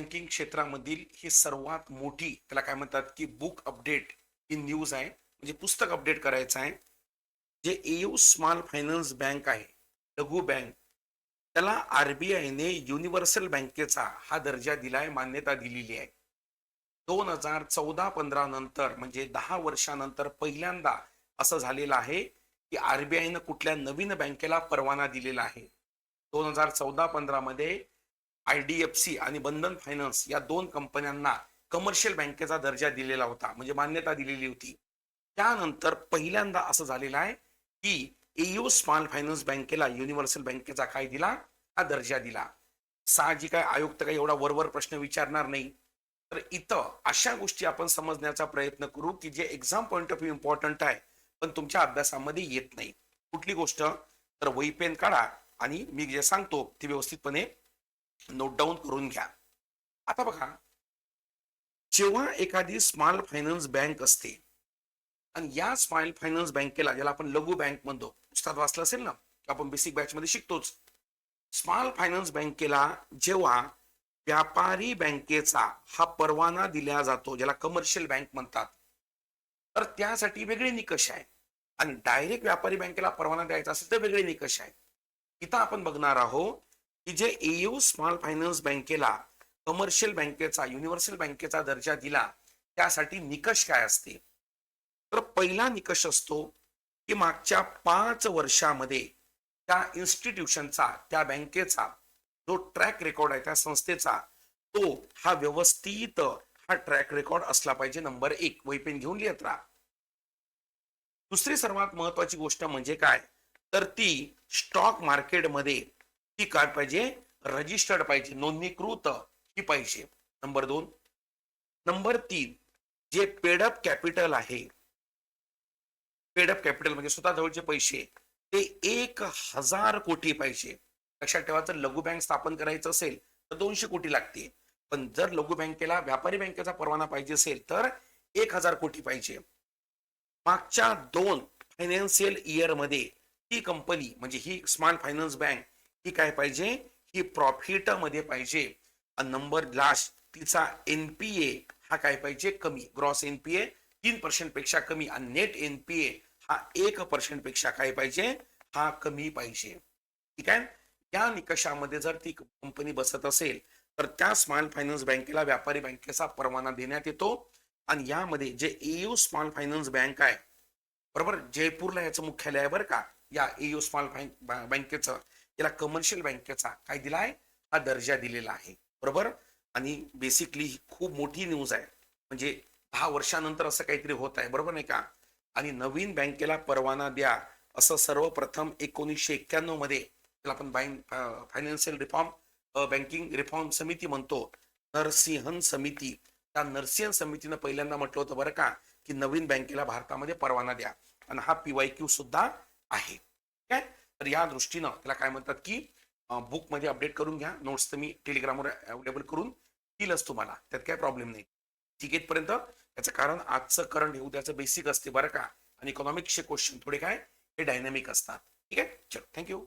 Banking क्षेत्रामधील ही सर्वात मोठी त्याला काय म्हणतात की बुक अपडेट ही न्यूज आहे. म्हणजे पुस्तक अपडेट करायचं आहे. जे एयू स्मॉल फायनान्स बँक आहे लघु बँक त्याला आरबीआयने युनिव्हर्सल बँकेचा हा दर्जा दिलाय मान्यता दिलेली आहे. दोन हजार चौदा पंधरा नंतर म्हणजे दहा वर्षानंतर पहिल्यांदा असं झालेलं आहे की आरबीआयनं कुठल्या नवीन बँकेला परवाना दिलेला आहे. दोन हजार चौदा पंधरामध्ये मध्ये आय डी एफ सी आणि बंधन फायनान्स या दोन कंपन्यांना कमर्शियल बँकेचा दर्जा दिलेला होता म्हणजे मान्यता दिलेली होती. त्यानंतर पहिल्यांदा असं झालेलं आहे की एयू स्मॉल फायनान्स बँकेला युनिव्हर्सल बँकेचा काय दिला? हा दर्जा दिला. साहजिक आहे आयुक्त काही एवढा वरवर प्रश्न विचारणार नाही. तर इथं अशा गोष्टी आपण समजण्याचा प्रयत्न करू की जे exam point of view important आहे पण तुमच्या अभ्यासामध्ये येत नाही. कुठली गोष्ट? तर वही पेन काढा आणि मी जे सांगतो ते व्यवस्थितपणे नोट डाऊन करून घ्या. आता बघा जेव्हा एखादी स्मॉल फायनान्स बँक असते आणि या स्मॉल फायनान्स बँकेला ज्याला आपण लघु बँक म्हणतो पुस्तकात वाचलं असेल ना? की आपण बेसिक बॅच मध्ये शिकतोच. स्मॉल फायनान्स बँकेला जेव्हा व्यापारी बँकेचा हा परवाना दिला जातो ज्याला कमर्शियल बँक म्हणतात तर त्यासाठी वेगळे निकष आहे. आणि डायरेक्ट व्यापारी बँकेला परवाना द्यायचा असेल तर वेगळे निकष आहे. इथं आपण बघणार आहोत की जे एयू स्मॉल फायनान्स बँकेला कमर्शियल बँकेचा युनिव्हर्सल बँकेचा दर्जा दिला त्यासाठी निकष काय असते तर पहिला निकष असतो की मागच्या पाच वर्षामध्ये त्या इन्स्टिट्यूशनचा त्या बँकेचा जो ट्रॅक रेकॉर्ड आहे त्या संस्थेचा तो हा व्यवस्थित हा ट्रॅक रेकॉर्ड असला पाहिजे. नंबर एक वैपेन घेऊन लिहित राहा. दुसरी सर्वात महत्वाची गोष्ट म्हणजे काय? तर ती स्टॉक मार्केटमध्ये ती काय पाहिजे? रजिस्टर्ड पाहिजे. नोंदणीकृत ही पाहिजे. नंबर दोन. नंबर तीन जे पेडअप कॅपिटल आहे पेडअप कॅपिटल म्हणजे स्वतः जवळचे पैसे ते एक हजार कोटी पाहिजे. लक्षात ठेवा जर लघु बँक स्थापन करायचं असेल तर दोनशे कोटी लागते पण जर लघु बँकेला व्यापारी बँकेचा परवाना पाहिजे असेल तर एक हजार कोटी पाहिजे. मागच्या दोन फायनान्शियल इयरमध्ये ती कंपनी म्हणजे ही स्मॉल फायनान्स बँक ही काय पाहिजे? ही प्रॉफिटमध्ये पाहिजे नंबर लास्ट तिचा एनपीए हा काय पाहिजे? कमी. ग्रॉस एनपीए तीन पर्सेंटपेक्षा कमी आणि नेट एनपीए हा एक पर्सेंटपेक्षा काय पाहिजे? हा कमी पाहिजे. ठीक आहे? या निकषामध्ये जर ती कंपनी बसत असेल तर त्या स्मॉल फायनान्स बँकेला व्यापारी बँकेचा परवाना देण्यात येतो. आणि यामध्ये जे एयू स्मॉल फायनान्स बँक आहे बरोबर? जयपूरला याचं मुख्यालय आहे बरं का? या एयू स्मॉल बँकेचं याला कमर्शियल बँकेचा काय दिला आहे हा दर्जा दिलेला आहे. बरोबर? आणि बेसिकली ही खूप मोठी न्यूज आहे. म्हणजे दहा वर्षानंतर असं काहीतरी होत आहे. बरोबर नाही का? आणि नवीन बँकेला परवाना द्या. असं सर्वप्रथम एकोणीसशे एक्क्याण्णवमध्ये त्याला आपण bank financial reform banking reform समिती म्हणतो. नरसिंहन समिती. त्या नरसिंहन समितीनं पहिल्यांदा म्हटलं होतं बरं का की नवीन बँकेला भारतामध्ये परवाना द्या. आणि हा पीवाय क्यू सुद्धा आहे. ठीक आहे? तर या दृष्टीनं त्याला काय म्हणतात की बुकमध्ये अपडेट करून घ्या. नोट्स तर मी टेलिग्रामवर अवेलेबल करून दिलंच तुम्हाला. त्यात काय प्रॉब्लेम नाही. ठीक त्याचं कारण आजचं करंट हे उद्याचं बेसिक असते बरं का. आणि इकॉनॉमिक्सचे क्वेश्चन थोडे काय हे डायनॅमिक असतात. ठीक आहे? चलो थँक्यू